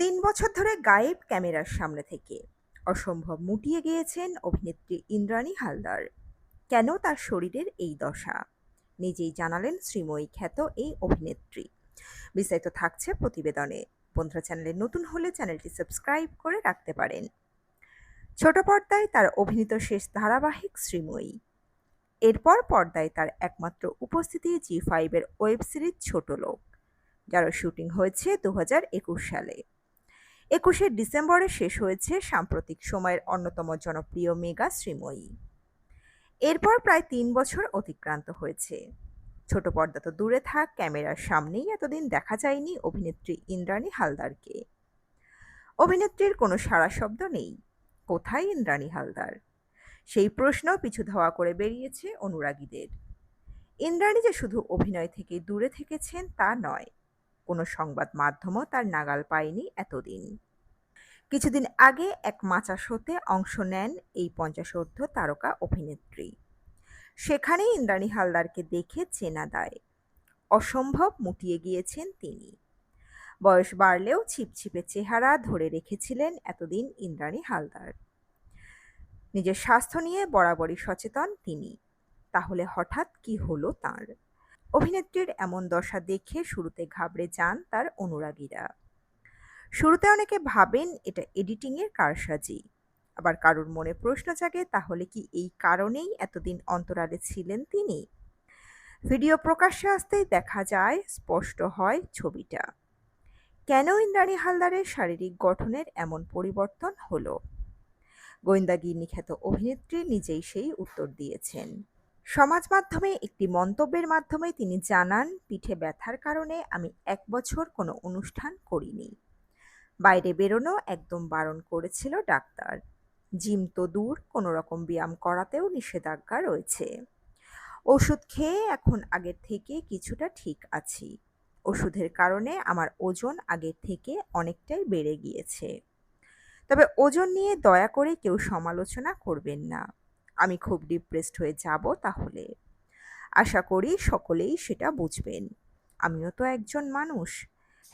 তিন বছর ধরে গায়েব ক্যামেরার সামনে থেকে। অসম্ভব মুটিয়ে গিয়েছেন অভিনেত্রী ইন্দ্রাণী হালদার। কেন তার শরীরের এই দশা? নিজেই জানালেন শ্রীময়ী খ্যাত এই অভিনেত্রী। বিস্তারিত থাকছে প্রতিবেদনে। বন্ধুরা চ্যানেলে নতুন হলে চ্যানেলটি সাবস্ক্রাইব করে রাখতে পারেন। ছোট পর্দায় তার অভিনীত শেষ ধারাবাহিক শ্রীময়ী। এরপর পর্দায় তার একমাত্র উপস্থিতি জি ফাইভের ওয়েব সিরিজ ছোট লোক যার শুটিং হয়েছে দু হাজার একুশ সালে। একুশে ডিসেম্বরে শেষ হয়েছে সাম্প্রতিক সময়ের অন্যতম জনপ্রিয় মেগা শ্রীময়ী। এরপর প্রায় তিন বছর অতিক্রান্ত হয়েছে। ছোট পর্দা তো দূরে থাক, ক্যামেরার সামনেই এতদিন দেখা যায়নি অভিনেত্রী ইন্দ্রাণী হালদারকে। অভিনেত্রীর কোনো সারা শব্দ নেই। কোথায় ইন্দ্রাণী হালদার? সেই প্রশ্ন পিছু ধাওয়া করে বেরিয়েছে অনুরাগীদের। ইন্দ্রাণী যে শুধু অভিনয় থেকে দূরে থেকেছেন তা নয় কোনো সংবাদ মাধ্যমও তার নাগাল পায়নি এতদিন। কিছুদিন আগে এক মাচা শোতে অংশ নেন এই পঞ্চাশোর্ধ তারকা অভিনেত্রী। সেখানে ইন্দ্রাণী হালদারকে দেখে চেনা দেয়। অসম্ভব মুটিয়ে গিয়েছেন তিনি। বয়স বাড়লেও ছিপছিপে চেহারা ধরে রেখেছিলেন এতদিন ইন্দ্রাণী হালদার। নিজের স্বাস্থ্য নিয়ে বরাবরই সচেতন তিনি। তাহলে হঠাৎ কি হলো তার? অভিনেত্রীর এমন দশা দেখে শুরুতে ঘাবড়ে যান তার অনুরাগীরা। শুরুতে অনেকে ভাবেন এটা এডিটিংয়ের কারসাজি। আবার কারোর মনে প্রশ্ন জাগে, তাহলে কি এই কারণেই এতদিন অন্তরালে ছিলেন তিনি? ভিডিও প্রকাশ্যে আসতেই দেখা যায়, স্পষ্ট হয় ছবিটা। কেন ইন্দ্রাণী হালদারের শারীরিক গঠনের এমন পরিবর্তন হলো? গোয়েন্দাগির নিখ্যাত অভিনেত্রী নিজেই সেই উত্তর দিয়েছেন। সমাজ মাধ্যমে একটি মন্তব্যের মাধ্যমে তিনি জানান, পিঠে ব্যথার কারণে আমি এক বছর কোনো অনুষ্ঠান করিনি। বাইরে বেরোনো একদম বারণ করেছিল ডাক্তার। জিম তো দূর, কোনো রকম ব্যায়াম করাতেও নিষেধাজ্ঞা রয়েছে। ওষুধ খেয়ে এখন আগের থেকে কিছুটা ঠিক আছি। ওষুধের কারণে আমার ওজন আগের থেকে অনেকটাই বেড়ে গিয়েছে। তবে ওজন নিয়ে দয়া করে কেউ সমালোচনা করবেন না। আমি খুব ডিপ্রেসড হয়ে যাব তাহলে। আশা করি সকলেই সেটা বুঝবেন। আমিও তো একজন মানুষ।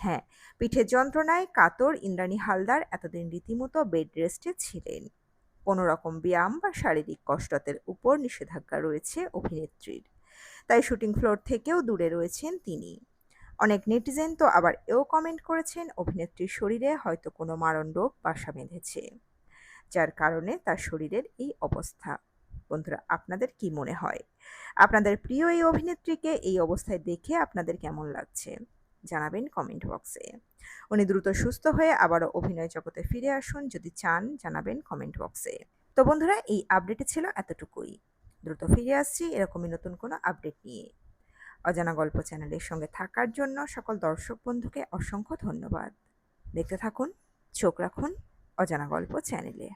হ্যাঁ পিঠের যন্ত্রণায় কাতর ইন্দ্রাণী হালদার এতদিন রীতিমতো বেড রেস্টে ছিলেন। কোনো রকম ব্যায়াম বা শারীরিক কষ্টতের উপর নিষেধাজ্ঞা রয়েছে অভিনেত্রীর। তাই শুটিং ফ্লোর থেকেও দূরে রয়েছেন তিনি। অনেক নেটিজেন তো আবার এও কমেন্ট করেছেন অভিনেত্রীর শরীরে হয়তো কোনো মারণ রোগ বাসা বেঁধেছে, যার কারণে তার শরীরের এই অবস্থা। বন্ধুরা, আপনাদের কি মনে হয়? আপনাদের প্রিয় এই অভিনেত্রীকে এই অবস্থায় দেখে আপনাদের কেমন লাগছে? জানাবেন কমেন্ট বক্সে উনি দ্রুত সুস্থ হয়ে আবারও অভিনয় জগতে ফিরে আসুন, যদি চান, জানাবেন কমেন্ট বক্সে তো বন্ধুরা, এই আপডেটে ছিল এতটুকুই। দ্রুত ফিরে আসছি এরকমই নতুন কোনো আপডেট নিয়ে। অজানা গল্প চ্যানেলের সঙ্গে থাকার জন্য সকল দর্শক বন্ধুকে অসংখ্য ধন্যবাদ। দেখতে থাকুন, চোখ রাখুন অজানা গল্প চ্যানেলে